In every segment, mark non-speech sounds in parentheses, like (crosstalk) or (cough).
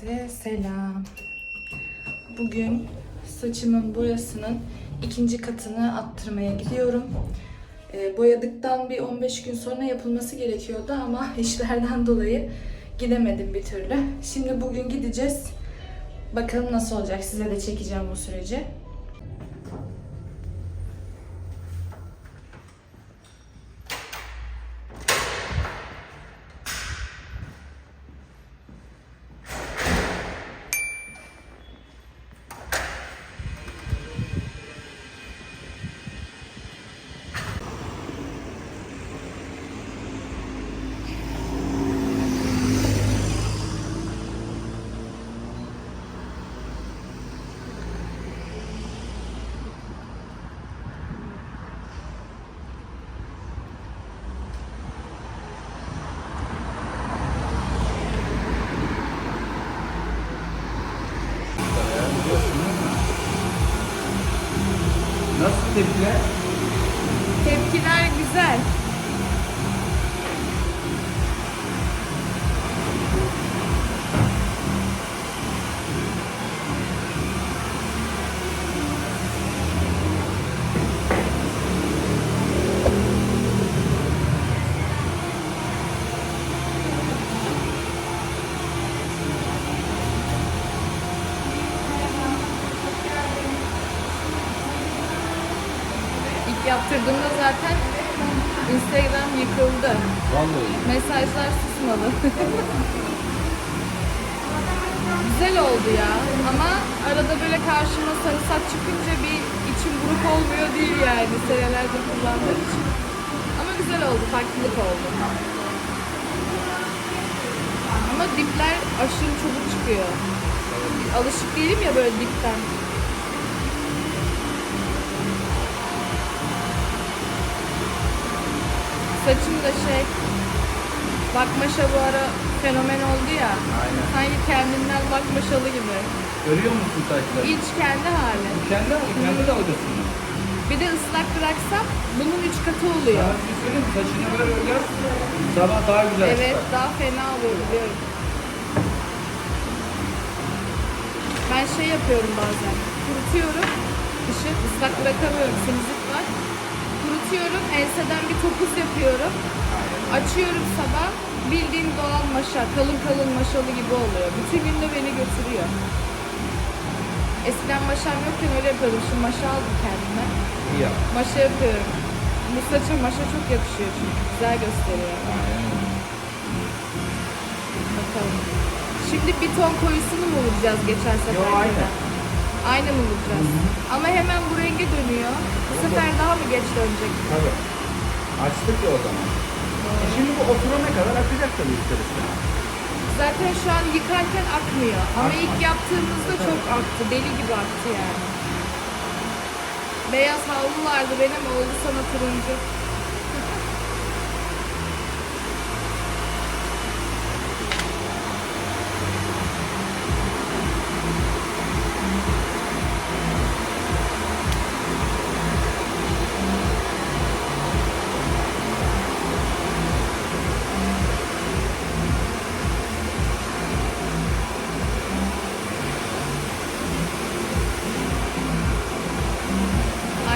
Herkese selam. Bugün saçımın boyasının ikinci katını attırmaya gidiyorum. Ee, boyadıktan bir 15 gün sonra yapılması gerekiyordu ama (laughs) işlerden dolayı gidemedim bir türlü. Şimdi bugün gideceğiz. Bakalım nasıl olacak. Size de çekeceğim bu süreci. Nasıl tepkiler? Tepkiler güzel. İlk yaptırdığımda zaten Instagram yıkıldı. Vallahi. Mesajlar susmadı. Güzel oldu ya ama arada böyle karşıma sarı saç çıkınca bir içim buruk olmuyor değil yani senelerdir kullandığım için. Ama güzel oldu, farklılık oldu. Ama dipler aşırı çabuk çıkıyor. Alışık değilim ya böyle dipten. Saçım da şey, bakmaşa bu ara fenomen oldu ya. Aynen. Sanki kendinden bakmaşalı gibi. Görüyor musun saçları? İç kendi hali. Kendi kendi dalgasın. Bir de ıslak bıraksam bunun üç katı oluyor. Sana bir şey söyleyeyim mi? Saçını böyle örüyor. Sabah daha güzel Evet çıkar. daha fena oluyor biliyorum. Ben şey yapıyorum bazen. Kurutuyorum. Dışı ıslak bırakamıyorum. Temizlik Kurutuyorum. Enseden bir topuz yapıyorum. Açıyorum sabah. Bildiğin doğal maşa. Kalın kalın maşalı gibi oluyor. Bütün gün de beni götürüyor. Eskiden maşam yokken öyle yapıyordum. Şimdi maşa aldım kendime. Yap. Maşa yapıyorum. Bu saça maşa çok yakışıyor çünkü. Güzel gösteriyor. Bakalım. Şimdi bir ton koyusunu mu vuracağız geçen sefer? Yo, aynı. Aynı mı vuracağız? Ama hemen bu renge dönüyor. Bu sefer daha mı geç dönecek? Tabii. Açtık ya o zaman. E şimdi bu oturana kadar akacak tabii ister istemez. Zaten şu an yıkarken akmıyor. Ama Akmaz. ilk yaptığımızda çok aktı. Deli gibi aktı yani. Beyaz havlu vardı benim oldu sana turuncu.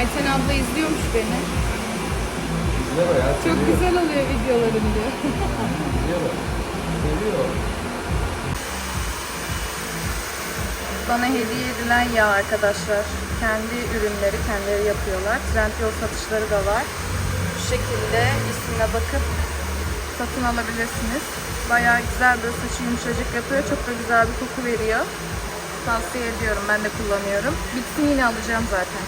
Ayten abla izliyormuş beni. O ya. Çok seviyor. güzel oluyor videolarım diyor. Seviyor. Bana hediye edilen yağ arkadaşlar. Kendi ürünleri kendileri yapıyorlar. Trendyol satışları da var. Şu şekilde ismine bakıp satın alabilirsiniz. Bayağı güzel böyle saçı yumuşacık yapıyor. Çok da güzel bir koku veriyor. Tavsiye ediyorum. Ben de kullanıyorum. Bitsin yine alacağım zaten.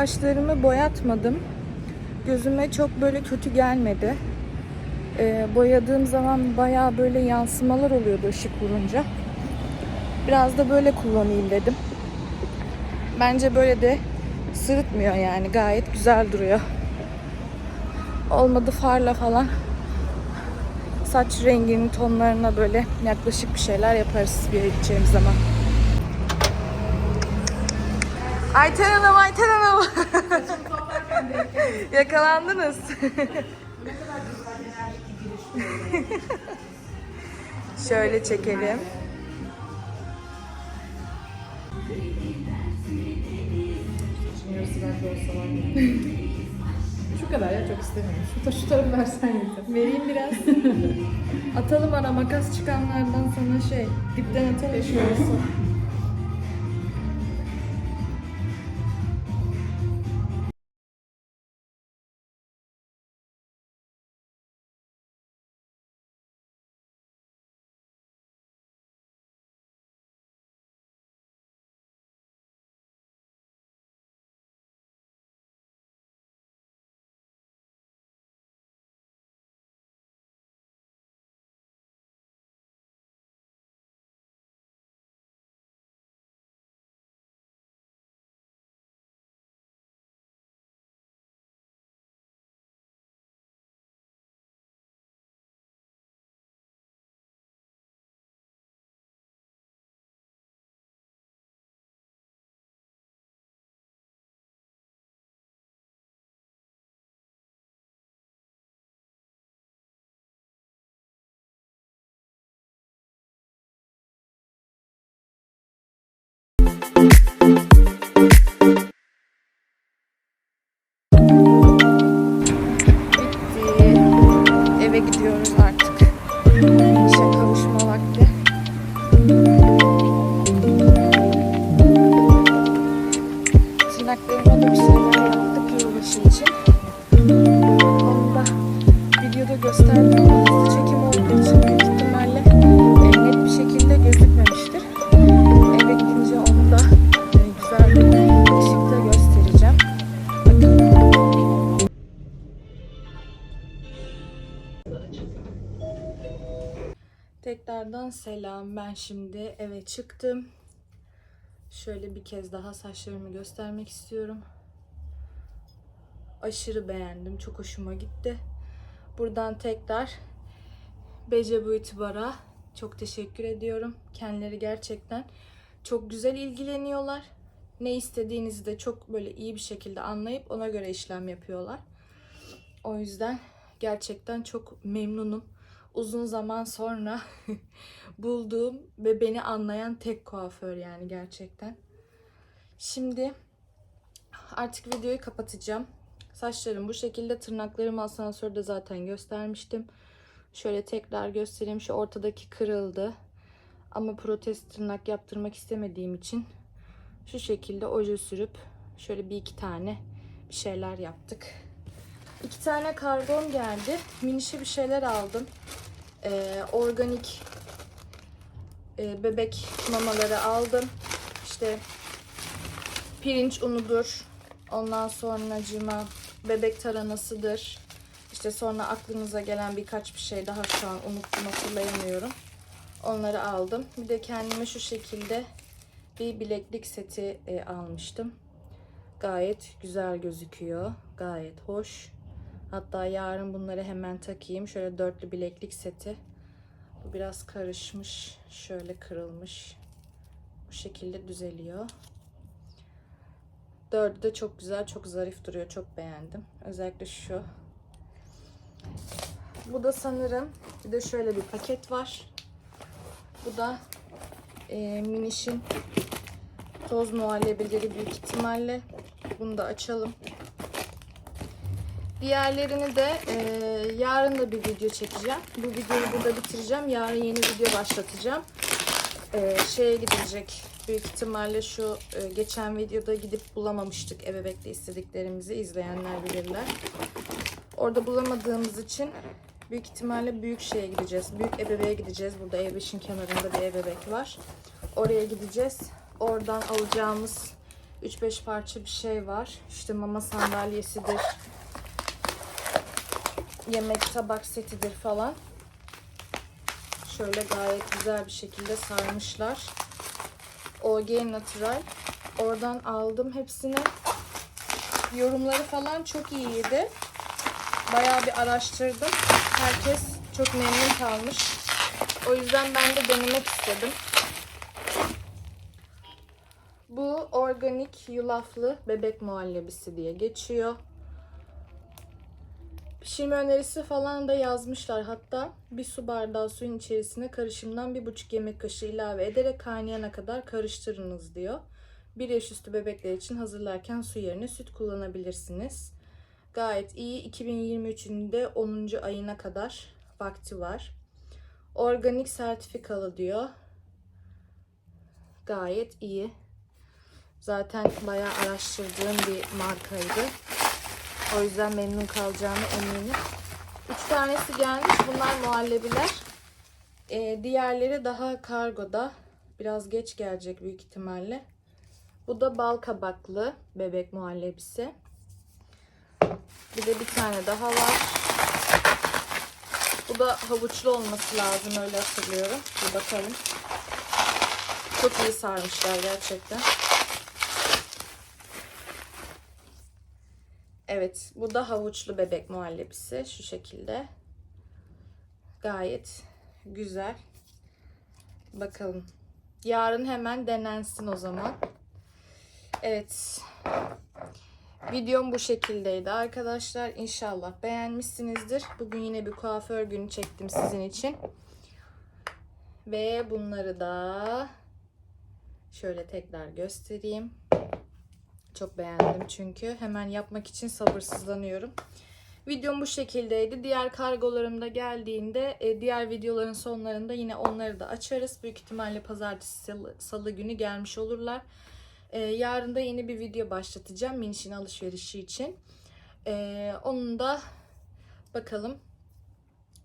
Kaşlarımı boyatmadım. Gözüme çok böyle kötü gelmedi. Ee, boyadığım zaman bayağı böyle yansımalar oluyordu ışık vurunca. Biraz da böyle kullanayım dedim. Bence böyle de sırıtmıyor yani. Gayet güzel duruyor. Olmadı farla falan saç renginin tonlarına böyle yaklaşık bir şeyler yaparız bir yere gideceğimiz zaman. Ayten Hanım, Ayten Hanım. Yakalandınız. Şöyle çekelim. Şu kadar ya çok istemiyorum. Şu, şu tarafı versen yeter. Vereyim biraz. atalım ara makas çıkanlardan sana şey dipten atalım. Keşke bir şeyler yaptık yılbaşı için. Onu da videoda gösterdim çekim olduğu için büyük net bir şekilde gözükmemiştir. Eve gidince onu da e, güzel bir göstereceğim. Tekrardan selam. Ben şimdi eve çıktım. Şöyle bir kez daha saçlarımı göstermek istiyorum. Aşırı beğendim. Çok hoşuma gitti. Buradan tekrar Bece Beauty Bar'a çok teşekkür ediyorum. Kendileri gerçekten çok güzel ilgileniyorlar. Ne istediğinizi de çok böyle iyi bir şekilde anlayıp ona göre işlem yapıyorlar. O yüzden gerçekten çok memnunum. Uzun zaman sonra (laughs) bulduğum ve beni anlayan tek kuaför yani gerçekten. Şimdi artık videoyu kapatacağım. Saçlarım bu şekilde. Tırnaklarımı asansörde zaten göstermiştim. Şöyle tekrar göstereyim. Şu ortadaki kırıldı. Ama protez tırnak yaptırmak istemediğim için şu şekilde oje sürüp şöyle bir iki tane bir şeyler yaptık. İki tane kargom geldi. Minişe bir şeyler aldım. Ee, organik e, bebek mamaları aldım. İşte pirinç unudur. Ondan sonra cima bebek taranasıdır. İşte sonra aklınıza gelen birkaç bir şey daha şu an unuttum hatırlayamıyorum. Onları aldım. Bir de kendime şu şekilde bir bileklik seti e, almıştım. Gayet güzel gözüküyor. Gayet hoş. Hatta yarın bunları hemen takayım. Şöyle dörtlü bileklik seti. Bu biraz karışmış. Şöyle kırılmış. Bu şekilde düzeliyor. Dördü de çok güzel, çok zarif duruyor. Çok beğendim. Özellikle şu. Bu da sanırım bir de şöyle bir paket var. Bu da e, Miniş'in toz muhallebileri büyük ihtimalle. Bunu da açalım. Diğerlerini de e, yarın da bir video çekeceğim. Bu videoyu burada bitireceğim. Yarın yeni video başlatacağım. E, şeye gidilecek. Büyük ihtimalle şu e, geçen videoda gidip bulamamıştık ebebekte istediklerimizi izleyenler bilirler. Orada bulamadığımız için büyük ihtimalle büyük şeye gideceğiz. Büyük ebeveğe gideceğiz. Burada E5'in kenarında bir ebebek var. Oraya gideceğiz. Oradan alacağımız 3-5 parça bir şey var. İşte mama sandalyesidir. Yemek tabak setidir falan. Şöyle gayet güzel bir şekilde sarmışlar. OG Natural. Oradan aldım hepsini. Yorumları falan çok iyiydi. Bayağı bir araştırdım. Herkes çok memnun kalmış. O yüzden ben de denemek istedim. Bu organik yulaflı bebek muhallebisi diye geçiyor. Pişirme önerisi falan da yazmışlar. Hatta bir su bardağı suyun içerisine karışımdan bir buçuk yemek kaşığı ilave ederek kaynayana kadar karıştırınız diyor. Bir yaş üstü bebekler için hazırlarken su yerine süt kullanabilirsiniz. Gayet iyi. 2023'ün de 10. ayına kadar vakti var. Organik sertifikalı diyor. Gayet iyi. Zaten bayağı araştırdığım bir markaydı. O yüzden memnun kalacağımı eminim. Üç tanesi gelmiş. Bunlar muhallebiler. Ee, diğerleri daha kargoda. Biraz geç gelecek büyük ihtimalle. Bu da bal kabaklı bebek muhallebisi. Bir de bir tane daha var. Bu da havuçlu olması lazım öyle hatırlıyorum. Bir bakalım. Çok iyi sarmışlar gerçekten. Evet, bu da havuçlu bebek muhallebisi şu şekilde. Gayet güzel. Bakalım. Yarın hemen denensin o zaman. Evet. Videom bu şekildeydi arkadaşlar. İnşallah beğenmişsinizdir. Bugün yine bir kuaför günü çektim sizin için. Ve bunları da şöyle tekrar göstereyim. Çok beğendim çünkü. Hemen yapmak için sabırsızlanıyorum. Videom bu şekildeydi. Diğer kargolarım da geldiğinde e, diğer videoların sonlarında yine onları da açarız. Büyük ihtimalle pazartesi salı, salı günü gelmiş olurlar. E, yarın da yeni bir video başlatacağım minişin alışverişi için. E, onun da bakalım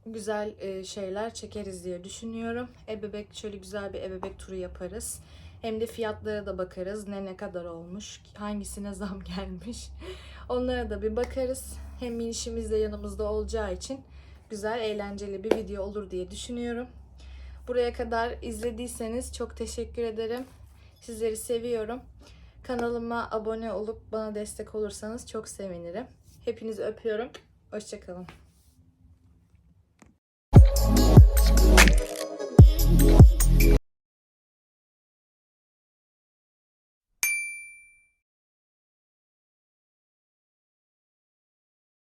güzel şeyler çekeriz diye düşünüyorum. Ebebek şöyle güzel bir ebebek turu yaparız. Hem de fiyatlara da bakarız. Ne ne kadar olmuş, hangisine zam (laughs) gelmiş. Onlara da bir bakarız. Hem minişimiz de yanımızda olacağı için güzel, eğlenceli bir video olur diye düşünüyorum. Buraya kadar izlediyseniz çok teşekkür ederim. Sizleri seviyorum. Kanalıma abone olup bana destek olursanız çok sevinirim. Hepinizi öpüyorum. Hoşçakalın.